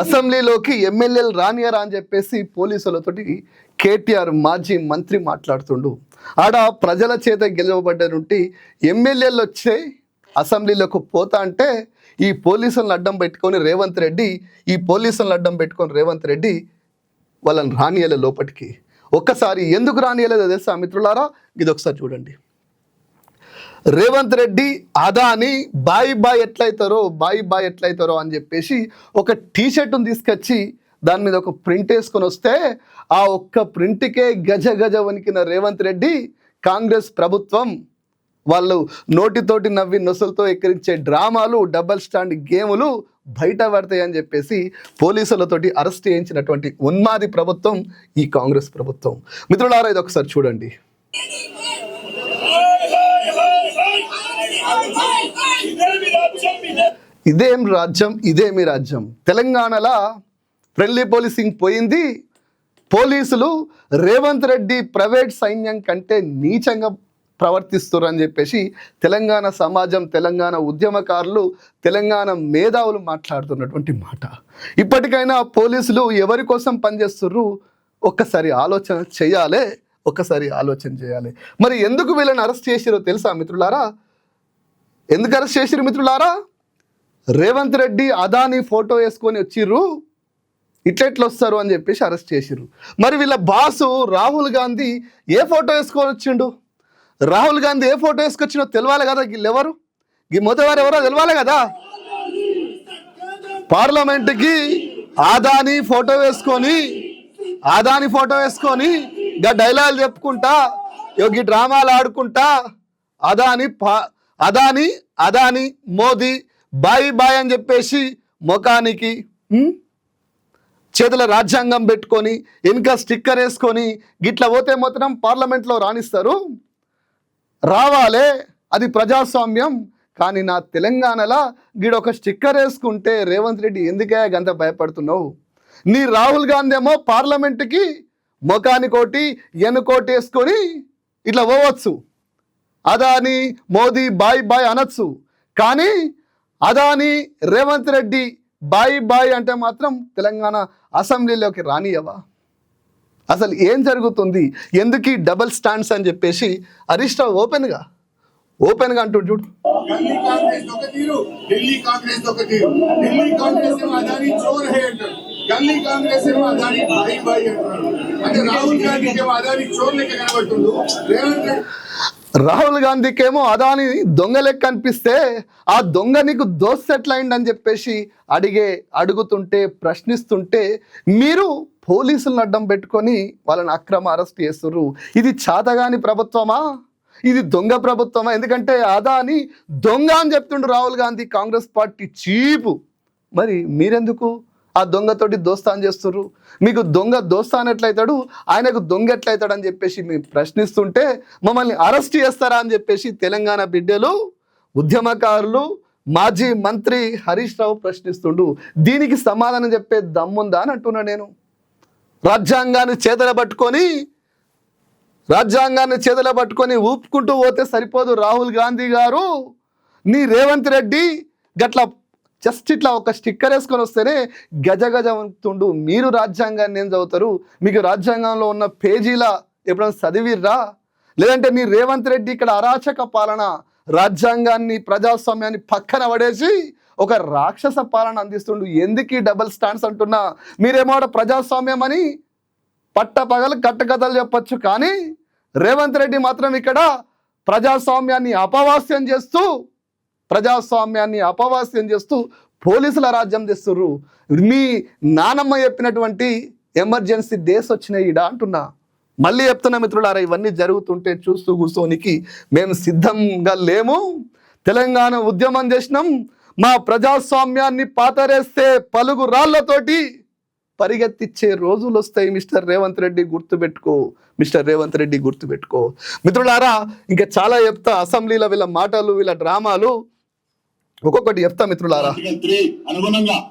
అసెంబ్లీలోకి ఎమ్మెల్యేలు రానియరా అని చెప్పేసి పోలీసులతోటి కేటీఆర్ మాజీ మంత్రి మాట్లాడుతుండు. ఆడ ప్రజల చేత గెలవబడ్డ నుండి ఎమ్మెల్యేలు వచ్చే అసెంబ్లీలోకి పోతా అంటే ఈ పోలీసులను అడ్డం పెట్టుకొని రేవంత్ రెడ్డి ఈ పోలీసులను అడ్డం పెట్టుకొని రేవంత్ రెడ్డి వాళ్ళని రానియలే లోపలికి ఒక్కసారి ఎందుకు రానియలేదో తెలుసా మిత్రులారా? ఇది ఒకసారి చూడండి. రేవంత్ రెడ్డి అదాని బాయ్ బాయ్ ఎట్లయితారో బాయ్ బాయ్ ఎట్లయితారో అని చెప్పేసి ఒక టీ షర్ట్ను తీసుకొచ్చి దాని మీద ఒక ప్రింట్ వేసుకొని వస్తే ఆ ఒక్క ప్రింట్కే గజ గజ వణికిన రేవంత్ రెడ్డి కాంగ్రెస్ ప్రభుత్వం వాళ్ళు నోటితోటి నవ్వి నొసలతో ఎక్కిరించే డ్రామాలు డబల్ స్టాండ్ గేములు బయట పడతాయని చెప్పేసి పోలీసులతోటి అరెస్ట్ చేయించినటువంటి ఉన్మాది ప్రభుత్వం ఈ కాంగ్రెస్ ప్రభుత్వం. మిత్రులారా ఇది ఒకసారి చూడండి. ఇదేం రాజ్యం ఇదేమి రాజ్యం? తెలంగాణలో ఫ్రెండ్లీ పోలీసింగ్ పోయింది. పోలీసులు రేవంత్ రెడ్డి ప్రైవేట్ సైన్యం కంటే నీచంగా ప్రవర్తిస్తున్నారు అని చెప్పేసి తెలంగాణ సమాజం తెలంగాణ ఉద్యమకారులు తెలంగాణ మేధావులు మాట్లాడుతున్నటువంటి మాట. ఇప్పటికైనా పోలీసులు ఎవరి కోసం పనిచేస్తున్నారు ఒక్కసారి ఆలోచన చేయాలి ఒక్కసారి ఆలోచన చేయాలి. మరి ఎందుకు వీళ్ళని అరెస్ట్ చేసిరో తెలుసా మిత్రులారా? ఎందుకు అరెస్ట్ చేసిరు మిత్రులారా? రేవంత్ రెడ్డి అదాని ఫోటో వేసుకొని వచ్చిర్రు. ఇట్లెట్లు వస్తారు అని చెప్పేసి అరెస్ట్ చేసిర్రు. మరి వీళ్ళ బాసు రాహుల్ గాంధీ ఏ ఫోటో వేసుకొని వచ్చిండు? రాహుల్ గాంధీ ఏ ఫోటో వేసుకొచ్చినో తెలవాలి కదా వీళ్ళు ఎవరు? ఈ మొదటివారు ఎవరో తెలవాలి కదా? పార్లమెంట్కి ఆదాని ఫోటో వేసుకొని ఆదాని ఫోటో వేసుకొని ఇక డైలాగులు చెప్పుకుంటా యోగి డ్రామాలు ఆడుకుంటా అదాని పా అదాని అదాని మోదీ బాయ్ బాయ్ అని చెప్పేసి ముఖానికి చేతుల రాజ్యాంగం పెట్టుకొని వెనుక స్టిక్కర్ వేసుకొని గిట్ల పోతే మాత్రం పార్లమెంట్లో రాణిస్తారు. రావాలే అది ప్రజాస్వామ్యం. కానీ నా తెలంగాణలో గీడొక స్టిక్కర్ వేసుకుంటే రేవంత్ రెడ్డి ఎందుకే గంత భయపడుతున్నావు? నీ రాహుల్ గాంధీ ఏమో పార్లమెంట్కి ముఖానికోటి ఎన్నుకోటి వేసుకొని ఇట్లా పోవచ్చు. అదాని మోదీ బాయ్ బాయ్ అనొచ్చు. కానీ అదాని రేవంత్ రెడ్డి బాయ్ బాయ్ అంటే మాత్రం తెలంగాణ అసెంబ్లీలోకి రానియవా? అసలు ఏం జరుగుతుంది? ఎందుకు డబల్ స్టాండ్స్ అని చెప్పేసి హరీష్ రావు ఓపెన్గా ఓపెన్గా అంటూ చూడు. గల్లీ కాంగ్రెస్ కాంగ్రెస్ ఏమో అదాని భాయి భాయి అంటే రాహుల్ గాంధీకి ఏమో అదాని కనబడుతుండు. రేవంత్ రాహుల్ గాంధీకేమో అదాని దొంగ లెక్క అనిపిస్తే ఆ దొంగ నీకు దోస్త్ చెప్పేసి అడిగే అడుగుతుంటే ప్రశ్నిస్తుంటే మీరు పోలీసులను అడ్డం పెట్టుకొని వాళ్ళని అక్రమ అరెస్ట్ చేస్తుర్రు. ఇది చాతగాని ప్రభుత్వమా? ఇది దొంగ ప్రభుత్వమా? ఎందుకంటే అదాని దొంగ అని చెప్తుండు రాహుల్ గాంధీ కాంగ్రెస్ పార్టీ చీపు. మరి మీరెందుకు? ఆ దొంగతోటి దోస్తాన్ చేస్తుర్రు. మీకు దొంగ దోస్తాన్ ఎట్లయితాడు ఆయనకు దొంగ ఎట్లయితాడు అని చెప్పేసి మేము ప్రశ్నిస్తుంటే మమ్మల్ని అరెస్ట్ చేస్తారా అని చెప్పేసి తెలంగాణ బిడ్డలు ఉద్యమకారులు మాజీ మంత్రి హరీష్ రావు ప్రశ్నిస్తుండు. దీనికి సమాధానం చెప్పే దమ్ముందా అని అంటున్నా నేను. రాజ్యాంగాన్ని చేతల పట్టుకొని రాజ్యాంగాన్ని చేతల పట్టుకొని ఊపుకుంటూ పోతే సరిపోదు రాహుల్ గాంధీ గారు. నీ రేవంత్ రెడ్డి గట్ల జస్ట్ ఇట్లా ఒక స్టిక్కర్ వేసుకొని వస్తేనే గజ గజ ఉంటుండు. మీరు రాజ్యాంగాన్ని ఏం చదువుతారు? మీకు రాజ్యాంగంలో ఉన్న పేజీల ఎప్పుడైనా చదివిర్రా? లేదంటే నీ రేవంత్ రెడ్డి ఇక్కడ అరాచక పాలన రాజ్యాంగాన్ని ప్రజాస్వామ్యాన్ని పక్కన పడేసి ఒక రాక్షస పాలన అందిస్తుండు. ఎందుకు ఈ డబల్ స్టాండ్స్ అంటున్నా? మీరేమో ప్రజాస్వామ్యం అని పట్ట పగలు కట్టకథలు చెప్పొచ్చు. కానీ రేవంత్ రెడ్డి మాత్రం ఇక్కడ ప్రజాస్వామ్యాన్ని అపవాస్యం చేస్తూ ప్రజాస్వామ్యాన్ని అపవాస్యం చేస్తూ పోలీసుల రాజ్యం తెస్తుర్రు మీ నానమ్మ చెప్పినటువంటి ఎమర్జెన్సీ డేస్ వచ్చినాయి ఈడ అంటున్నా. మళ్ళీ చెప్తున్నా మిత్రులారా ఇవన్నీ జరుగుతుంటే చూస్తూ కూర్చోనికి మేము సిద్ధంగా లేము. తెలంగాణ ఉద్యమం చేసినాం. మా ప్రజాస్వామ్యాన్ని పాతరేస్తే పలుగు రాళ్ళతోటి పరిగెత్తిచ్చే రోజులు వస్తాయి మిస్టర్ రేవంత్ రెడ్డి గుర్తుపెట్టుకో మిస్టర్ రేవంత్ రెడ్డి గుర్తుపెట్టుకో మిత్రులారా ఇంకా చాలా చెప్తా అసెంబ్లీలో వీళ్ళ మాటలు వీళ్ళ డ్రామాలు. ఒక్కొక్కటి చెప్తా మిత్రులారా. అనుగుణంగా.